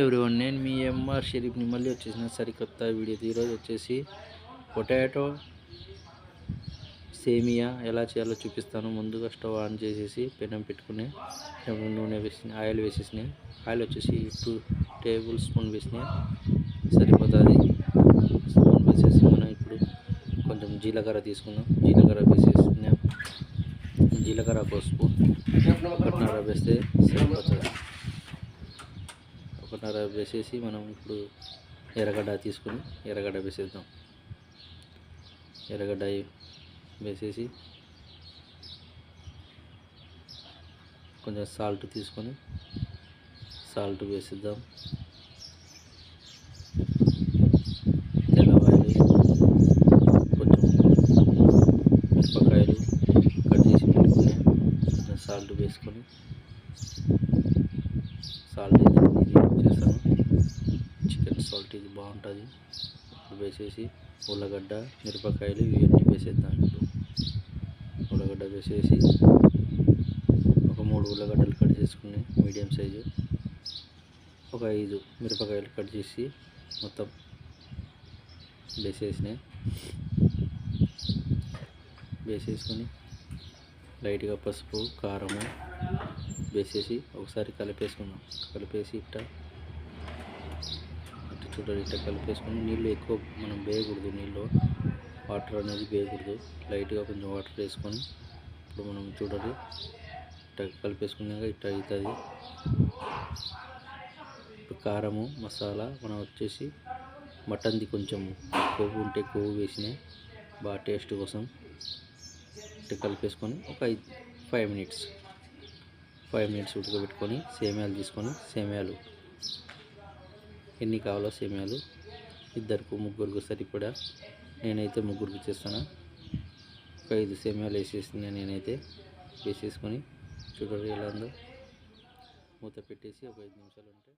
Everyone నేను మీ MR షరీఫ్ని మళ్ళీ వచ్చేసిన సరికొత్త వీడియో. ఈరోజు వచ్చేసి పొటాటో సేమియా ఎలా చేయాలో చూపిస్తాను. ముందుగా స్టవ్ ఆన్ చేసేసి పెనం పెట్టుకుని నూనె వేసి ఆయిల్ వేసేసినాయి. ఆయిల్ వచ్చేసి టూ టేబుల్ స్పూన్ వేసినాయి. సరిపోతుంది. స్పూన్ వేసేసి మనం ఇప్పుడు కొంచెం జీలకర్ర తీసుకుందాం. జీలకర్ర వేసేసినాం జీలకర్ర ఒక స్పూన్. ఒకటిన్నర వేస్తే సరిపోతుంది. ఒకటిన్నర వేసేసి మనం ఇప్పుడు ఎర్రగడ్డ తీసుకుని ఎర్రగడ్డ వేసేద్దాం. ఎర్రగడ్డ వేసేసి కొంచెం సాల్ట్ తీసుకొని సాల్ట్ వేసిద్దాం. తెల్లవాయలు కొంచెం మిరపకాయలు కట్ చేసి పెట్టుకుని కొంచెం సాల్ట్ వేసుకొని సాల్ట్ ఇది చికెన్ ఇది బాగుంటుంది. వేసేసి ఉల్లగడ్డ మిరపకాయలు ఇవన్నీ వేసేద్దాం ఇప్పుడు. ఉల్లగడ్డ వేసేసి ఒక మూడు ఉల్లగడ్డలు కట్ చేసుకుని మీడియం సైజు ఒక ఐదు మిరపకాయలు కట్ చేసి మొత్తం వేసేసినాయి వేసేసుకొని లైట్గా పసుపు కారము వేసేసి ఒకసారి కలిపేసుకున్నాం కలిపేసి ఇట్ట చూడండి ఇట్లా కలిపేసుకొని నీళ్ళు ఎక్కువ మనం వేయకూడదు నీళ్ళు. వాటర్ అనేది వేయకూడదు. లైట్గా కొంచెం వాటర్ వేసుకొని ఇప్పుడు మనం చూడండి ఇట్ట కలిపేసుకున్నాక ఇట్ట అవుతుంది. ఇప్పుడు కారము మసాలా మనం వచ్చేసి మటన్ది కొంచెం కొవ్వు ఉంటే కొవ్వు వేసినాయి బాగా టేస్ట్ కోసం ఇట్లా కలిపేసుకొని ఒక ఐదు ఫైవ్ మినిట్స్. ఫైవ్ మినిట్స్ ఉడకబెట్టుకొని సేమ్యాలు తీసుకొని సేమ్యాలు ఎన్ని కావాలో సేమ్యాలు ఇద్దరికి ముగ్గురికి సరిపడా నేనైతే ముగ్గురికి చేస్తాను ఒక ఐదు సేమ్యాలు వేసేసింది నేనైతే. వేసేసుకొని చూడండి ఎలా ఉందో. మూత పెట్టేసి ఒక ఐదు నిమిషాలు ఉంటే